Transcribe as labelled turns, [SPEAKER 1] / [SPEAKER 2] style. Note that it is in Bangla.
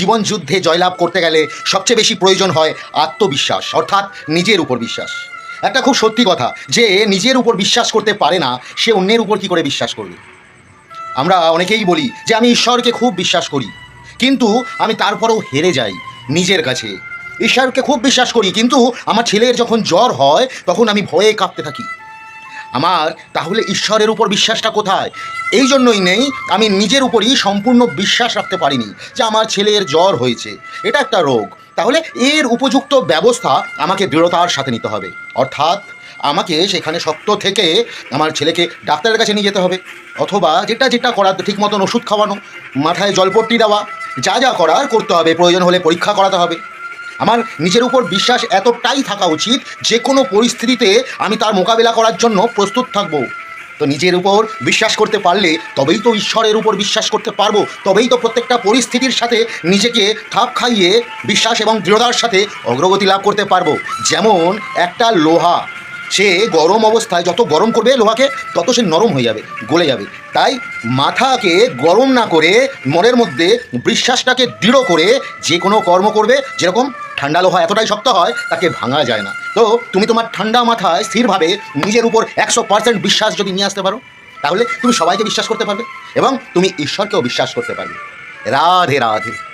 [SPEAKER 1] জীবন যুদ্ধে জয়লাভ করতে গেলে সবচেয়ে বেশি প্রয়োজন হয় আত্মবিশ্বাস, অর্থাৎ নিজের উপর বিশ্বাস। একটা খুব সত্যি কথা, যে নিজের উপর বিশ্বাস করতে পারে না, সে অন্যের উপর কি করে বিশ্বাস করবে? আমরা অনেকেই বলি যে আমি ঈশ্বরকে খুব বিশ্বাস করি, কিন্তু আমি তারপরেও হেরে যাই নিজের কাছে। ঈশ্বরকে খুব বিশ্বাস করি, কিন্তু আমার ছেলের যখন জ্বর হয়, তখন আমি ভয়ে কাঁপতে থাকি। আমার, তাহলে ঈশ্বরের উপর বিশ্বাসটা কোথায়? এই জন্যই নেই, আমি নিজের উপরই সম্পূর্ণ বিশ্বাস রাখতে পারিনি যে আমার ছেলের জ্বর হয়েছে। এটা একটা রোগ। তাহলে এর উপযুক্ত ব্যবস্থা আমাকে দৃঢ়তার সাথে নিতে হবে। অর্থাৎ আমাকে সেখানে শক্ত থেকে আমার ছেলেকে ডাক্তারের কাছে নিয়ে যেতে হবে। অথবা যেটা যেটা করার ঠিক মতন ওষুধ খাওয়ানো, মাথায় জলপট্টি দেওয়া, যা যা করার করতে হবে। প্রয়োজন হলে পরীক্ষা করাতে হবে। আমার নিজের উপর বিশ্বাস এতটাই থাকা উচিত যে কোনো পরিস্থিতিতে আমি তার মোকাবিলা করার জন্য প্রস্তুত থাকব। তো নিজের উপর বিশ্বাস করতে পারলে তবেই তো ঈশ্বরের উপর বিশ্বাস করতে পারব, তবেই তো প্রত্যেকটা পরিস্থিতির সাথে নিজেকে খাপ খাইয়ে বিশ্বাস এবং দৃঢ়তার সাথে অগ্রগতি লাভ করতে পারব। যেমন একটা লোহা, সে গরম অবস্থায় যত গরম করবে লোহাকে, তত সে নরম হয়ে যাবে, গলে যাবে। তাই মাথাকে গরম না করে মনের মধ্যে বিশ্বাসটাকে দৃঢ় করে যে কোনো কর্ম করবে যেরকম ঠান্ডা লোহা এতটাই শক্ত হয়, তাকে ভাঙা যায় না। তো তুমি তোমার ঠান্ডা মাথায় স্থিরভাবে নিজের উপর একশো পার্সেন্ট বিশ্বাস যদি নিয়ে আসতে পারো, তাহলে তুমি সবাইকে বিশ্বাস করতে পারবে এবং তুমি ঈশ্বরকেও বিশ্বাস করতে পারবে। রাধে রাধে।